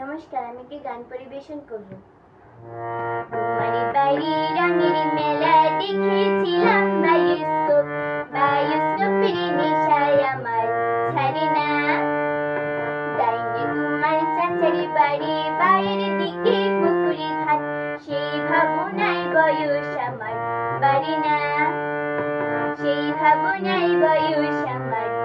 নমস্কার, আমি একটি গান পরিবেশন করব। বাড়ি না সেই ভাবনায় বাড়ি না। সেই ভাবনায় বয়স আমার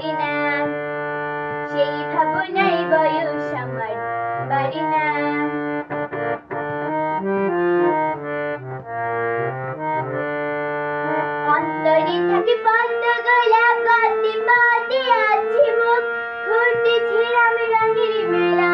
পারি না সেই ভাবনাই বয়স আমার বাড়ি না অন্তরে থাকে বন্ধ গলা কাঁদতে পাতে আছে মুখ ঘুরতে ছিলাম রঙের মেলা।